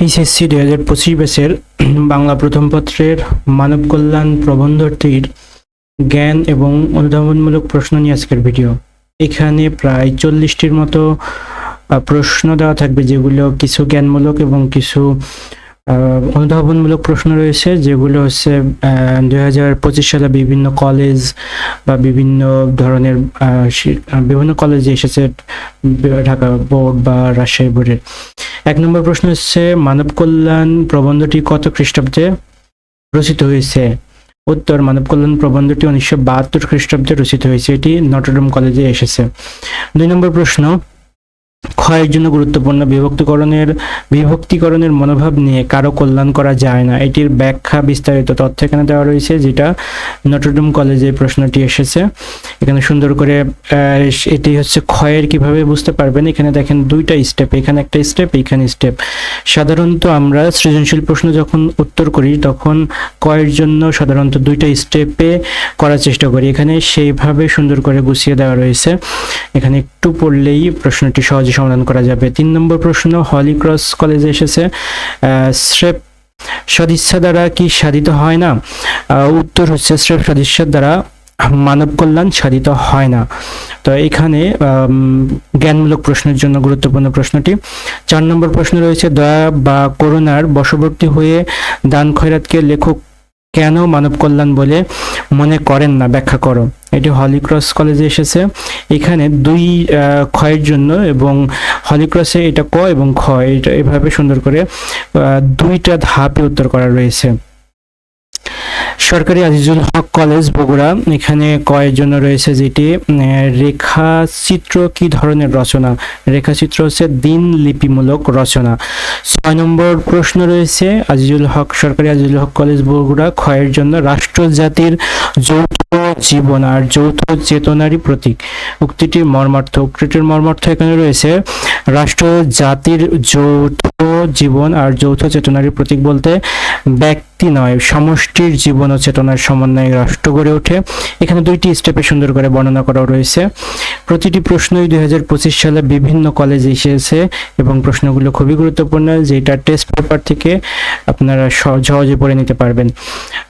HSC দুই হাজার পঁচিশ ব্যাচের বাংলা প্রথম পত্রের মানব কল্যাণ প্রবন্ধটির জ্ঞান এবং অনুধাবনমূলক প্রশ্ন নিয়ে আজকের ভিডিও। এখানে প্রায় চল্লিশটির মতো প্রশ্ন দেওয়া থাকবে যেগুলো কিছু জ্ঞানমূলক এবং কিছু অনুধাবনমূলক প্রশ্ন রয়েছে, যেগুলো হচ্ছে দুই হাজার পঁচিশ সালে বিভিন্ন কলেজ বা বিভিন্ন ধরনের বিভিন্ন কলেজে এসেছে ঢাকা বোর্ড বা রাজশাহী বোর্ডের এক নম্বর প্রশ্ন হচ্ছে, মানব কল্যাণ প্রবন্ধটি কত খ্রিস্টাব্দে রচিত হয়েছে? উত্তর, মানব কল্যাণ প্রবন্ধটি উনিশশো বাহাত্তর খ্রিস্টাব্দে রচিত হয়েছে, এটি নটরডম কলেজে এসেছে। দুই নম্বর প্রশ্ন ক্ষয়ের জন্য গুরুত্বপূর্ণ বিভক্তিকরণের বিভক্তিকরণের মনোভাব নিয়ে কারও কল্যাণ করা যায় না। এটির ব্যাখ্যা বিস্তারিত তথ্য এখানে দেওয়া রয়েছে, যেটা নটরডেম কলেজে প্রশ্নটি এসেছে। এখানে সুন্দর করে এটি হচ্ছে ক্ষয়ের কীভাবে বুঝতে পারবেন? এখানে দেখেন দুইটা স্টেপ এখানে একটা স্টেপ এখানে স্টেপ সাধারণত আমরা সৃজনশীল প্রশ্ন যখন উত্তর করি, তখন কয়ের জন্য সাধারণত দুইটা স্টেপে করার চেষ্টা করি। এখানে সেইভাবে সুন্দর করে গুছিয়ে দেওয়া রয়েছে। এখানে একটু পড়লেই প্রশ্নটি সহজে সমাধান করা যাবে। তিন নম্বর প্রশ্ন, হলি ক্রস কলেজে এসেছে। স্রেপ সদিচ্ছা দ্বারা কি সাধিত হয় না? উত্তর হচ্ছে স্রেপ সদিচ্ছার দ্বারা মানব কল্যাণ সাধিত হয় না। তো এখানে জ্ঞানমূলক প্রশ্নের জন্য গুরুত্বপূর্ণ প্রশ্নটি। চার নম্বর প্রশ্ন রয়েছে, দয়া বা করুণার বশবর্তী হয়ে দান খয়রাতকে লেখক কেন মানব কল্যাণ বলে মনে করেন না? ব্যাখ্যা করো। এটি হলিক্রস কলেজে এসেছে। এখানে দুই ক্ষয়ের জন্য এবং হলিক্রসে এটা ক এবং খ, এটা এভাবে সুন্দর করে দুইটা ধাপে উত্তর করা রয়েছে। সরকারি আজিজুল হক কলেজ বগুড়া, এখানে কয়ের জন্য রয়েছে যেটি রেখাচিত্র কি ধরনের রচনা? রেখাচিত্র হচ্ছে দিন লিপিমূলক রচনা। ছয় নম্বর প্রশ্ন রয়েছে, আজিজুল হক, সরকারি আজিজুল হক কলেজ বগুড়া, ক্ষয়ের জন্য রাষ্ট্র জাতির যৌথ জীবন আর যৌথ চেতনারই প্রতীক। উক্তিটির মর্মার্থ উক্তিটির মর্মার্থ এখানে রয়েছে, রাষ্ট্র, জাতির যৌথ জীবন আর যৌথ চেতনারই প্রতীক বলতে ব্যক্তি নয়, সমষ্টির জীবন ও চেতনার সমন্বয়ে রাষ্ট্র গড়ে ওঠে। এখানে দুইটি স্টেপে সুন্দর করে বর্ণনা করা রয়েছে। প্রতিটি প্রশ্নই দুই হাজার পঁচিশ সালে বিভিন্ন কলেজে এসেছে এবং প্রশ্নগুলো খুবই গুরুত্বপূর্ণ, যেটা টেস্ট পেপার থেকে আপনারা সহ- সহজে পড়ে নিতে পারবেন।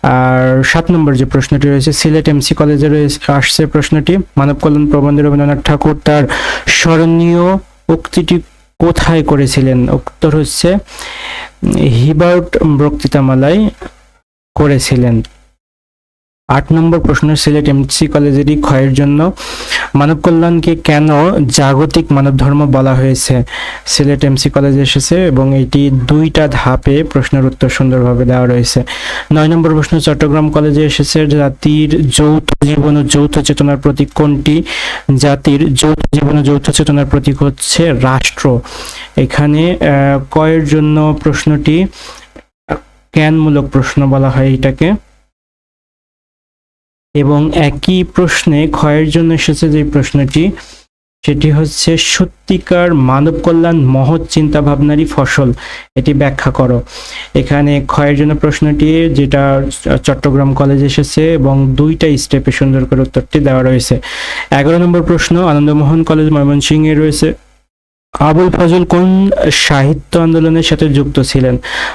আর সাত নম্বর যে প্রশ্নটি রয়েছে, সিলেট এমসি কলেজে রয়েছে, আসছে প্রশ্নটি। মানব কল্যাণ প্রবন্ধে রবীন্দ্রনাথ ঠাকুর তার স্মরণীয় উক্তিটি কোথায় করেছিলেন? উত্তর হচ্ছে, হিবার্ট বক্তৃতামালায় করেছিলেন। আট নম্বর প্রশ্ন সিলেট এমসি কলেজেরই ক্ষয়ের জন্য মানব কল্যাণকে কেন জাগতিক মানব ধর্ম বলা হয়েছে? সিলেট এমসি কলেজ এসেছে এবং এটি দুইটা ধাপে প্রশ্নের উত্তর সুন্দরভাবে দেওয়া রয়েছে। নয় নম্বর প্রশ্ন, চট্টগ্রাম কলেজে এসেছে জাতির যৌথ জীবন ও যৌথ চেতনার প্রতীক কোনটি? জাতির যৌথ জীবন ও যৌথ চেতনার প্রতীক হচ্ছে রাষ্ট্র। এখানে কয়ের জন্য প্রশ্নটি জ্ঞানমূলক প্রশ্ন বলা হয় এটাকে? এবং একই প্রশ্নে ক্ষয়ের জন্য এসেছে যে প্রশ্নটি, সেটি হচ্ছে, সত্যিকার মানব কল্যাণ মহৎ চিন্তা ভাবনারই ফসল। এটি ব্যাখ্যা করো। এখানে ক্ষয়ের জন্য প্রশ্নটি, যেটা চট্টগ্রাম কলেজ এসেছে এবং দুইটা স্টেপে সুন্দর করে উত্তরটি দেওয়া রয়েছে। এগারো নম্বর প্রশ্ন, আনন্দমোহন কলেজ ময়মনসিংহে রয়েছে। আবুল ফজল কোন সাহিত্য আন্দোলনের সাথে যুক্ত ছিলেন?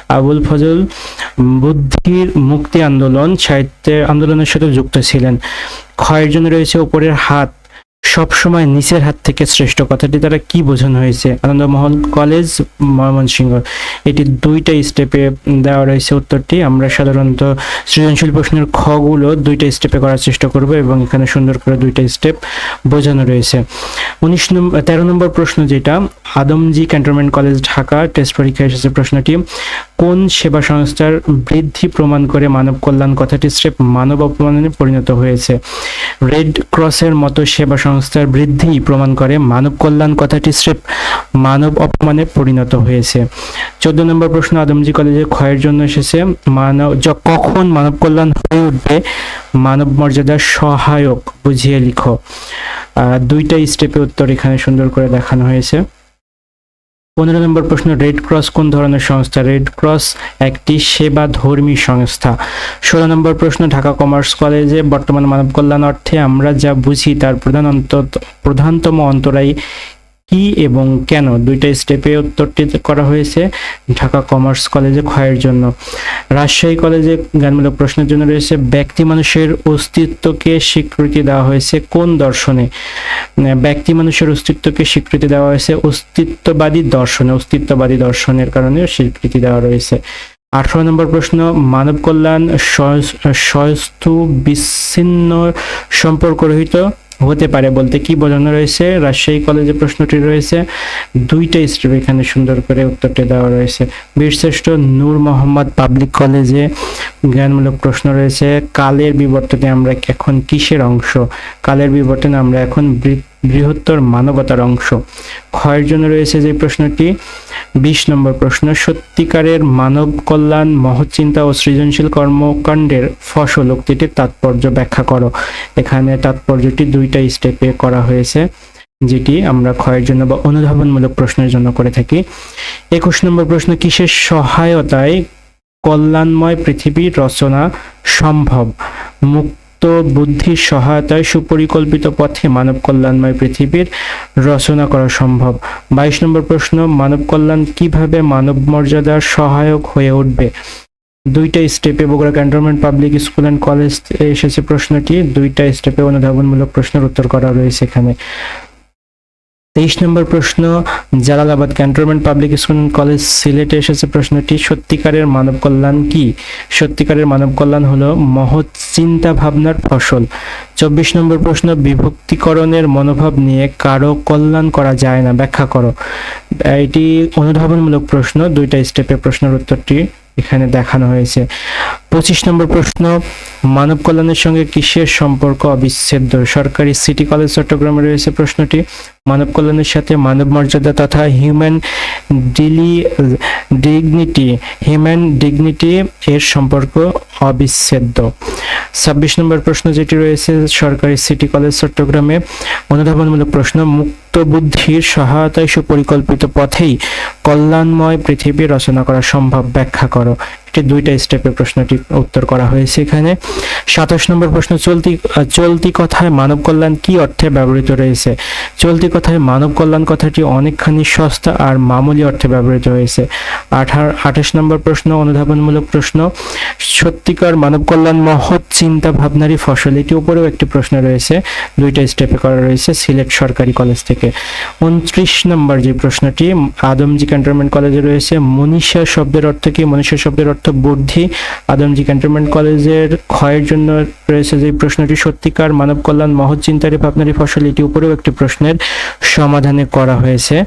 আবুল ফজল বুদ্ধির মুক্তি আন্দোলন, সাহিত্যের আন্দোলনের সাথে যুক্ত ছিলেন। ক্ষয়ের জন্য রয়েছে উপরের হাত। সবসময় নিচের হাত থেকে শ্রেষ্ঠ কথাটি দ্বারা কি বোঝানো হয়েছে? আনন্দমোহন কলেজ, ময়মনসিংহ। এটি দুইটা স্টেপে দেওয়া রয়েছে উত্তরটি। আমরা সাধারণত সৃজনশীল প্রশ্নের খগুলো দুইটা স্টেপে করার চেষ্টা করব এবং এখানে সুন্দর করে দুইটা স্টেপ বোঝানো রয়েছে। উনিশ নম্বর তেরো নম্বর প্রশ্ন যেটা, Adamjee cantonment college, Dhaka, test পরীক্ষায় এসেছে প্রশ্নটি, কোন সেবা সংস্থার বৃদ্ধি প্রমাণ করে মানব কল্যাণ কথাটি স্টেপ মানব অপমানে পরিণত হয়েছে? রেড ক্রসের মতো সেবা সংস্থার বৃদ্ধি প্রমাণ করে মানব কল্যাণ কথাটি স্রেফ মানব অপমানে পরিণত হয়েছে। চোদ্দ নম্বর প্রশ্ন, আদমজি কলেজে ক্ষয়ের জন্য এসেছে। মানব কখন মানব কল্যাণ হয়ে উঠবে? মানব মর্যাদার সহায়ক, বুঝিয়ে লিখো। দুইটা স্টেপে উত্তর এখানে সুন্দর করে দেখানো হয়েছে। পনেরো নম্বর প্রশ্ন রেড ক্রস কোন ধরনের সংস্থা? রেড ক্রস একটি সেবা ধর্মী সংস্থা। ষোলো নম্বর প্রশ্ন, ঢাকা কমার্স কলেজে বর্তমান মানব কল্যাণ অর্থে আমরা যা বুঝি তার প্রধান অন্তত প্রধানতম অন্তরায় কি এবং কেন? দুইটা স্টেপে উত্তরটি করা হয়েছে ঢাকা কমার্স কলেজে ক্ষয়ের জন্য। রাজশাহী কলেজে জ্ঞানমূলক প্রশ্নের জন্য রয়েছে, ব্যক্তি মানুষের অস্তিত্বকে স্বীকৃতি দেওয়া হয়েছে কোন দর্শনে? ব্যক্তি মানুষের অস্তিত্বকে স্বীকৃতি দেওয়া হয়েছে অস্তিত্ববাদী দর্শনে, অস্তিত্ববাদী দর্শনের কারণে স্বীকৃতি দেওয়া রয়েছে। আঠারো নম্বর প্রশ্ন, মানব কল্যাণ স্বস্থ বিচ্ছিন্ন সম্পর্ক রহিত হতে পারে বলতে কি বোঝানো রয়েছে? রাজশাহী কলেজে প্রশ্নটি রয়েছে। দুইটা স্টেপ এখানে সুন্দর করে উত্তরটি দেওয়া রয়েছে। বীরশ্রেষ্ঠ নূর মোহাম্মদ পাবলিক কলেজে জ্ঞানমূলক প্রশ্ন রয়েছে, কালের বিবর্তনে আমরা এখন কিসের অংশ? কালের বিবর্তনে আমরা এখন বৃ- বৃহত্তর মানবতার অংশ। ক্ষয়ের জন্য রয়েছে যে প্রশ্নটি, বিশ নম্বর প্রশ্ন, সত্যিকারের মানব কল্যাণ, মহৎ চিন্তা ও সৃজনশীল কর্মকাণ্ডের ফসল উক্তিটির তাৎপর্য ব্যাখ্যা করো। এখানে তাৎপর্যটি দুইটা স্টেপে করা হয়েছে, যেটি আমরা ক্ষয়ের জন্য বা অনুধাবনমূলক প্রশ্নের জন্য করে থাকি। একুশ নম্বর প্রশ্ন, কিসের সহায়তায় কল্যাণময় পৃথিবীর রচনা সম্ভব? মুক্ত বুদ্ধির সহায়তায় সুপরিকল্পিত পথে মানব কল্যাণময় পৃথিবীর রচনা করা সম্ভব। বাইশ নম্বর প্রশ্ন, মানব কল্যাণ কীভাবে মানব মর্যাদার সহায়ক হয়ে উঠবে? দুইটা স্টেপে Bogura cantonment public school and college এসেছে প্রশ্নটি। দুইটা স্টেপে অনুধাবনমূলক প্রশ্নের উত্তর করা রয়েছে এখানে। তেইশ নম্বর প্রশ্ন, Jalalabad cantonment public school college সিলেটে এসেছে প্রশ্নটি, সত্যিকারের মানব কল্যাণ কি? সত্যিকারের মানব কল্যাণ হলো মহৎ চিন্তা ভাবনার ফসল। চব্বিশ নম্বর প্রশ্ন, বিভক্তিকরণের মনোভাব নিয়ে কারও কল্যাণ করা যায় না, ব্যাখ্যা করো। এটি অনুধাবনমূলক প্রশ্ন, দুইটা স্টেপে প্রশ্নের উত্তরটি এখানে দেখানো হয়েছে। পঁচিশ নম্বর প্রশ্ন মানব কল্যাণের সঙ্গে কিসের সম্পর্ক অবিচ্ছেদ্য? সরকারি সিটি কলেজ চট্টগ্রামে রয়েছে প্রশ্নটি। মানব কল্যাণের সাথে মানব মর্যাদা তথা হিউম্যান ডিলি ডিগনিটি হিউম্যান ডিগনিটি এর সম্পর্ক অবিচ্ছেদ্য। ছাব্বিশ নম্বর প্রশ্ন যেটি রয়েছে, সরকারি সিটি কলেজ চট্টগ্রামে অনুধাবনমূলক প্রশ্ন, মুক্ত বুদ্ধির সহায়তায় সুপরিকল্পিত পথেই কল্যাণময় পৃথিবী রচনা করা সম্ভব? ব্যাখ্যা করো। এটি দুইটা স্টেপে প্রশ্নটি উত্তর করা হয়েছে এখানে। সাতাশ নম্বর প্রশ্ন, চলতি চলতি কথায় মানব কল্যাণ কি অর্থে ব্যবহৃত রয়েছে? চলতি কথায় মানব কল্যাণ কথাটি অনেকখানি সস্তা আর মামুলি অর্থে ব্যবহৃত হয়েছে। আঠার, আঠাশ নম্বর প্রশ্ন, অনুধাবনমূলক প্রশ্ন, সত্যিকার মানব কল্যাণ মহৎ চিন্তা ভাবনারই ফসল। এটি উপরেও একটি প্রশ্ন রয়েছে, দুইটা স্টেপে করা রয়েছে সিলেট সরকারি কলেজ থেকে। উনত্রিশ নম্বর যে প্রশ্নটি, আদমজি ক্যান্টনমেন্ট কলেজে রয়েছে, মনীষা শব্দের অর্থ কি? মনীষা শব্দের অর্থ বুদ্ধি আদমজি ক্যান্টনমেন্ট কলেজের ক্ষয়ের জন্য রয়েছে যে প্রশ্নটি, সত্যিকার মানব কল্যাণ মহৎ চিন্তারই ভাবনারই ফসল, এটি উপরেও একটি প্রশ্নের সমাধানে করা হয়েছে।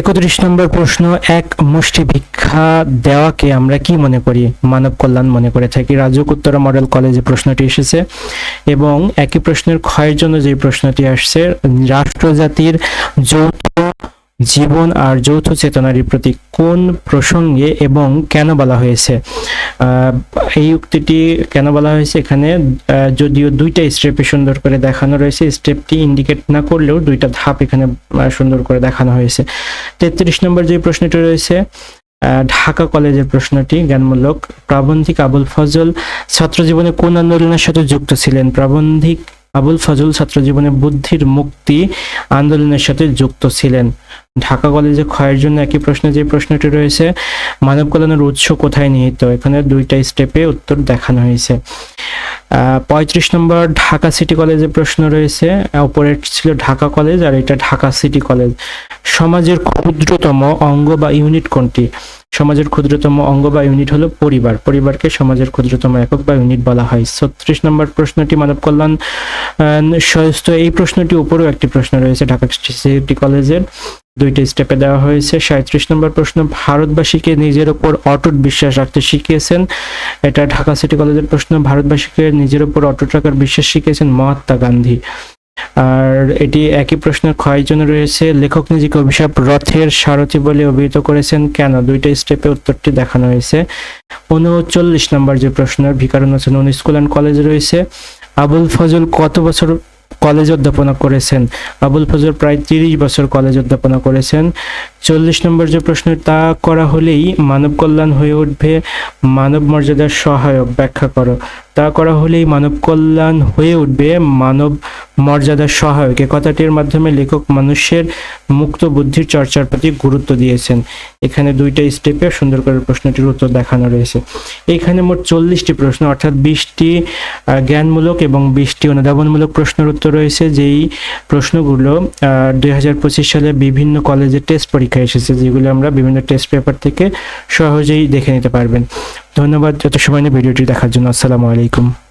একত্রিশ নম্বর প্রশ্ন, এক মুষ্টি ভিক্ষা দেওয়াকে আমরা কি মনে করি? মানব কল্যাণ মনে করে থাকি। রাজুক উত্তরা মডেল কলেজে প্রশ্নটি এসেছে এবং একই প্রশ্নের ক্ষয়ের জন্য যে প্রশ্নটি আসছে, রাষ্ট্রজাতির যৌথ জীবন আর যৌথ চেতনার প্রতি কোন প্রসঙ্গে এবং কেন বলা হয়েছে? এই উক্তিটি কেন বলা হয়েছে? এখানে যদিও দুইটা স্টেপে সুন্দর করে দেখানো রয়েছে স্টেপটি ইন্ডিকেট না করলেও দুইটা ধাপ এখানে সুন্দর করে দেখানো হয়েছে। তেত্রিশ নম্বর যে প্রশ্নটি রয়েছে ঢাকা কলেজের প্রশ্নটি জ্ঞানমূলক, প্রাবন্ধিক আবুল ফজল ছাত্র জীবনে কোন আন্দোলনের সাথে যুক্ত ছিলেন? প্রাবন্ধিক আবুল ফজল ছাত্র জীবনে বুদ্ধির মুক্তি আন্দোলনের সাথে যুক্ত ছিলেন। ঢাকা কলেজে ক্ষয়ের জন্য একই প্রশ্নে যে প্রশ্নটি রয়েছে, মানব কল্যাণের উৎস কোথায় নিহিত? এখানে দুইটা স্টেপে উত্তর দেখানো হয়েছে। পঁয়ত্রিশ নম্বর ঢাকা সিটি কলেজে প্রশ্ন রয়েছে উপরে ছিল ঢাকা কলেজ আর এটা ঢাকা সিটি কলেজ। সমাজের ক্ষুদ্রতম অঙ্গ বা ইউনিট কোনটি? সমাজের ক্ষুদ্রতম অঙ্গ বা ইউনিট হলো পরিবার। পরিবারকে সমাজের ক্ষুদ্রতম একক বা ইউনিট বলা হয়। ছত্রিশ নম্বর প্রশ্নটি মানব কল্যাণ এই প্রশ্নটি উপরেও একটি প্রশ্ন রয়েছে ঢাকা সিটি কলেজের। দুইটি স্টেপে দেওয়া হয়েছে। সাঁত্রিশ নম্বর প্রশ্ন, ভারতবাসীকে নিজের ওপর অটুট বিশ্বাস রাখতে শিখিয়েছেন। এটা ঢাকা সিটি কলেজের প্রশ্ন, ভারতবাসীকে নিজের ওপর অটুট রাখার বিশ্বাস শিখিয়েছেন মহাত্মা গান্ধী। আর এটি একই প্রশ্নের ক্ষয়ের জন্য রয়েছে। লেখক নিজেকে অভিশাপ রথের সারথি বলে অভিহিত করেছেন। কেন? দুইটা স্টেপে উত্তরটি দেখানো হয়েছে। উনচল্লিশ নম্বর যে প্রশ্ন ভিকারুন হোসেন উনি স্কুল অ্যান্ড কলেজ রয়েছে। আবুল ফজল কত বছর কলেজ অধ্যাপনা করেছেন। আবুল ফজল প্রায় তিরিশ বছর কলেজ অধ্যাপনা করেছেন। চল্লিশ নম্বর যে প্রশ্ন তা করা হলেই মানব কল্যাণ হয়ে উঠবে, মানব মর্যাদার সহায়ক ব্যাখ্যা করো। তা করা হলেই মানব কল্যাণ হয়ে উঠবে, মানব মর্যাদার সহায়ক। এ কথাটির মাধ্যমে লেখক মানুষের মুক্ত বুদ্ধির চর্চার প্রতি গুরুত্ব দিয়েছেন। এখানে দুইটা স্টেপে সুন্দর করে প্রশ্নটির উত্তর দেখানো রয়েছে। এখানে মোট চল্লিশটি প্রশ্ন, অর্থাৎ বিশটি জ্ঞানমূলক এবং বিশটি অনুধাবনমূলক প্রশ্নের উত্তর রয়েছে। যেই প্রশ্নগুলো দুই হাজার পঁচিশ সালে বিভিন্ন কলেজে টেস্ট পরীক্ষা এসেছে, যেগুলো আমরা বিভিন্ন টেস্ট পেপার থেকে সহজেই দেখে নিতে পারবেন। ধন্যবাদ, যত সময় ভিডিওটি দেখার জন্য। আসসালামু আলাইকুম।